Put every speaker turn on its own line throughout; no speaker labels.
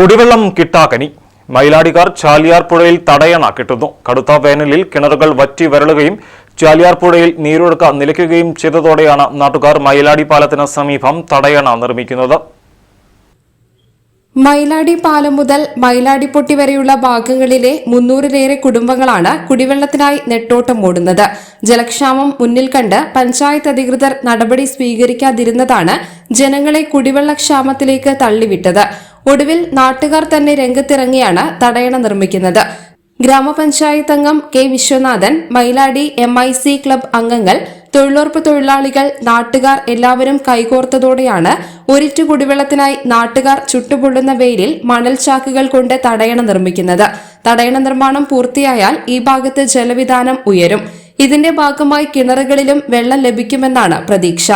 കുടിവെള്ളം കിട്ടാക്കനി മയിലാടിക്കാർ ചാലിയാർ പുഴയിൽ തടയണ കിട്ടുന്നു. കടുത്ത വേനലിൽ കിണറുകൾ വറ്റി വരളുകയും ചാലിയാർ പുഴയിൽ നീരൊഴുക്ക നിലയ്ക്കുകയും ചെയ്തതോടെയാണ് നാട്ടുകാർ മയിലാടി പാലത്തിന് സമീപം തടയണ നിർമ്മിക്കുന്നത്.
മയിലാടി പാലം മുതൽ മയിലാടിപ്പൊട്ടി വരെയുള്ള ഭാഗങ്ങളിലെ മുന്നൂറിലേറെ കുടുംബങ്ങളാണ് കുടിവെള്ളത്തിനായി നെട്ടോട്ടം ഓടുന്നത് ജലക്ഷാമം മുന്നിൽ കണ്ട് പഞ്ചായത്ത് അധികൃതർ നടപടി സ്വീകരിക്കാതിരുന്നതാണ് ജനങ്ങളെ കുടിവെള്ളക്ഷാമത്തിലേക്ക് തള്ളിവിട്ടത്. ഒടുവിൽ നാട്ടുകാർ തന്നെ രംഗത്തിറങ്ങിയാണ് തടയണ നിർമ്മിക്കുന്നത്. ഗ്രാമപഞ്ചായത്ത് അംഗം K Viswanathan Mailadi M I C club അംഗങ്ങൾ തൊഴിലുറപ്പ് തൊഴിലാളികൾ നാട്ടുകാർ എല്ലാവരും കൈകോർത്തതോടെയാണ് ഒരിറ്റു കുടിവെള്ളത്തിനായി നാട്ടുകാർ ചുട്ടുപൊള്ളുന്ന വെയിലിൽ മണൽ ചാക്കുകൾ കൊണ്ട് തടയണ നിർമ്മിക്കുന്നത്. തടയണ നിർമ്മാണം പൂർത്തിയായാൽ ഈ ഭാഗത്ത് ജലവിധാനം ഉയരും. ഇതിന്റെ ഭാഗമായി കിണറുകളിലും വെള്ളം ലഭിക്കുമെന്നാണ് പ്രതീക്ഷ.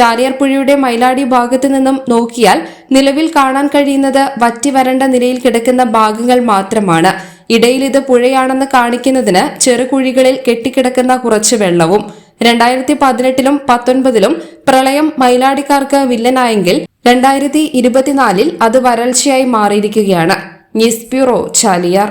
ചാലിയാർ പുഴയുടെ മൈലാടി ഭാഗത്തു നിന്നും നോക്കിയാൽ നിലവിൽ കാണാൻ കഴിയുന്നത് വറ്റി വരണ്ട നിലയിൽ കിടക്കുന്ന ഭാഗങ്ങൾ മാത്രമാണ്. ഇടയിൽ ഇത് പുഴയാണെന്ന് കാണിക്കുന്നതിന് ചെറുകുഴികളിൽ കെട്ടിക്കിടക്കുന്ന കുറച്ച് വെള്ളവും രണ്ടായിരത്തി പതിനെട്ടിലും പത്തൊൻപതിലും പ്രളയം മൈലാടിക്കാർക്ക് വില്ലനായെങ്കിൽ രണ്ടായിരത്തി ഇരുപത്തിനാലിൽ അത് വരൾച്ചയായി മാറിയിരിക്കുകയാണ്. News bureau Chaliyar.